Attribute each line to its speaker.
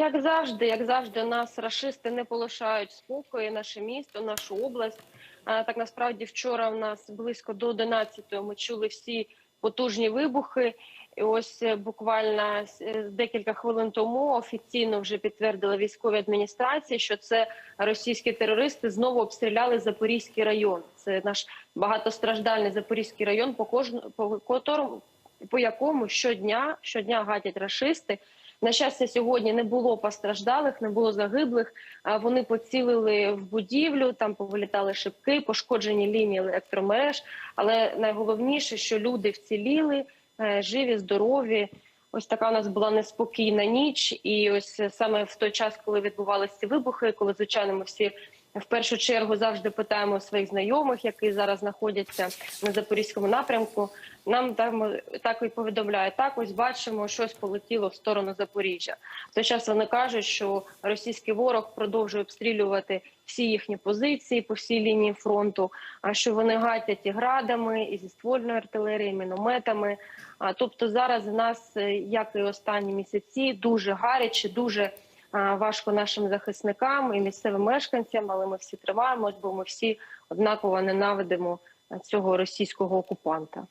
Speaker 1: Як завжди, як завжди, нас рашисти не полишають спокою, наше місто, нашу область. Так насправді вчора в нас близько до 11-ї ми чули всі потужні вибухи. І ось е, буквально е, декілька хвилин тому офіційно вже підтвердили військові адміністрації, що це російські терористи знову обстріляли Запорізький район. Це наш багатостраждальний Запорізький район, по кожному по по якому щодня щодня гатять рашисти. На щастя, сьогодні не було постраждалих, не було загиблих. Вони поцілили в будівлю, там повилітали шибки, пошкоджені лінії електромереж. Але найголовніше, що люди вціліли, е, живі, здорові. Ось така у нас була неспокійна ніч, і ось саме в той час, коли відбувалися вибухи, коли звичайно ми всі в першу чергу завжди питаємо своїх знайомих, які зараз знаходяться на запорізькому напрямку. Нам там так і повідомляють. Так, ось бачимо, щось полетіло в сторону Запоріжжя. В той час вони кажуть, що російський ворог продовжує обстрілювати всі їхні позиції по всій лінії фронту. А що вони гатять і градами, і зі ствольної артилерії, і мінометами. А тобто зараз в нас, е, як і останні місяці, дуже гаряче, дуже важко нашим захисникам і місцевим мешканцям, але ми всі тримаємось, бо ми всі однаково ненавидимо цього російського окупанта.